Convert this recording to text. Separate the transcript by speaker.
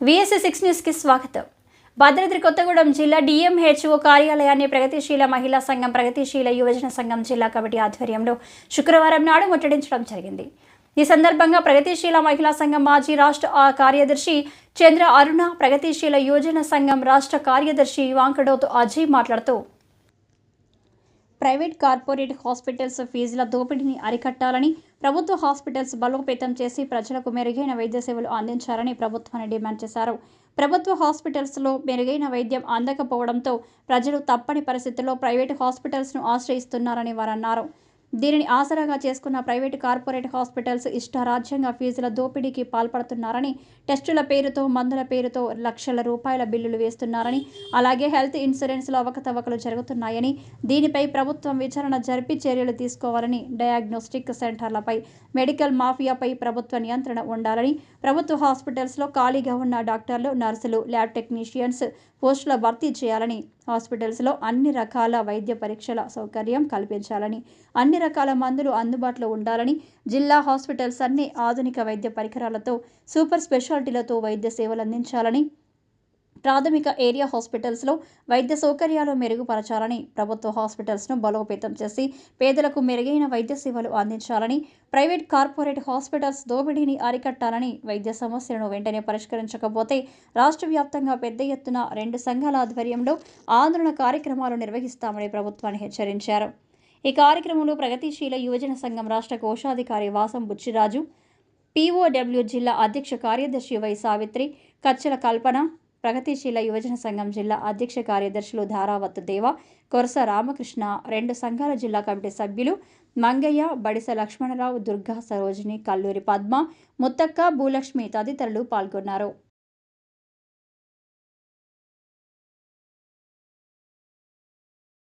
Speaker 1: VSC six న్యూస్కి స్వాగతం. భద్రాద్రి కొత్తగూడెం జిల్లా డిఎంహెచ్ఓ కార్యాలయాన్ని ప్రగతిశీల మహిళా సంఘం ప్రగతిశీల యువజన సంఘం జిల్లా కమిటీ ఆధ్వర్యంలో శుక్రవారం నాడు ముట్టడించడం జరిగింది. ఈ సందర్భంగా ప్రగతిశీల మహిళా సంఘం మాజీ రాష్ట్ర కార్యదర్శి చంద్ర అరుణ ప్రగతిశీల యువజన సంఘం రాష్ట్ర కార్యదర్శి వాంకడోత్ అజయ్ మాట్లాడుతూ ప్రైవేట్ కార్పొరేట్ హాస్పిటల్స్ ఫీజుల దోపిడీని అరికట్టాలని ప్రభుత్వ హాస్పిటల్స్ బలోపేతం చేసి ప్రజలకు మెరుగైన వైద్య సేవలు అందించాలని ప్రభుత్వాన్ని డిమాండ్ చేశారు. ప్రభుత్వ హాస్పిటల్స్లో మెరుగైన వైద్యం అందకపోవడంతో ప్రజలు తప్పని పరిస్థితుల్లో ప్రైవేట్ హాస్పిటల్స్ను ఆశ్రయిస్తున్నారని వారు అన్నారు దీనిని ఆసరాగా చేసుకున్న ప్రైవేటు కార్పొరేట్ హాస్పిటల్స్ ఇష్టారాజ్యంగా ఫీజుల దోపిడీకి పాల్పడుతున్నారని టెస్టుల పేరుతో మందుల పేరుతో లక్షల రూపాయల బిల్లులు వేస్తున్నారని అలాగే హెల్త్ ఇన్సూరెన్స్లో అవకతవకలు జరుగుతున్నాయని దీనిపై ప్రభుత్వం విచారణ జరిపి చర్యలు తీసుకోవాలని డయాగ్నోస్టిక్ సెంటర్లపై మెడికల్ మాఫియాపై ప్రభుత్వ నియంత్రణ ఉండాలని ప్రభుత్వ హాస్పిటల్స్లో ఖాళీగా ఉన్న డాక్టర్లు నర్సులు ల్యాబ్ టెక్నీషియన్స్ పోస్టుల భర్తీ చేయాలని హాస్పిటల్స్లో అన్ని రకాల వైద్య పరీక్షల సౌకర్యం కల్పించాలని అన్ని రకాల మందులు అందుబాటులో ఉండాలని జిల్లా హాస్పిటల్స్ అన్ని ఆధునిక వైద్య పరికరాలతో సూపర్ స్పెషాలిటీలతో వైద్య సేవలు అందించాలని ప్రాథమిక ఏరియా హాస్పిటల్స్లో వైద్య సౌకర్యాలు మెరుగుపరచాలని ప్రభుత్వ హాస్పిటల్స్ను బలోపేతం చేసి పేదలకు మెరుగైన వైద్య సేవలు అందించాలని ప్రైవేట్ కార్పొరేట్ హాస్పిటల్స్ దోపిడీని అరికట్టాలని వైద్య సమస్యలను వెంటనే పరిష్కరించకపోతే రాష్ట్ర వ్యాప్తంగా పెద్ద ఎత్తున రెండు సంఘాల ఆధ్వర్యంలో ఆందోళన కార్యక్రమాలు నిర్వహిస్తామని ప్రభుత్వాన్ని హెచ్చరించారు. ఈ కార్యక్రమంలో ప్రగతిశీల యువజన సంఘం రాష్ట్ర కోశాధికారి వాసం బుచ్చిరాజు పీఓడబ్ల్యూ జిల్లా అధ్యక్ష కార్యదర్శి వై సావిత్రి కచ్చల కల్పన ప్రగతిశీల యువజన సంఘం జిల్లా అధ్యక్ష కార్యదర్శులు ధారావత్ దేవ కొరస రామకృష్ణ రెండు సంఘాల జిల్లా కమిటీ సభ్యులు మంగయ్య బడిస లక్ష్మణరావు దుర్గా సరోజిని కల్లూరి పద్మ ముత్తక్క భూలక్ష్మి తదితరులు పాల్గొన్నారు.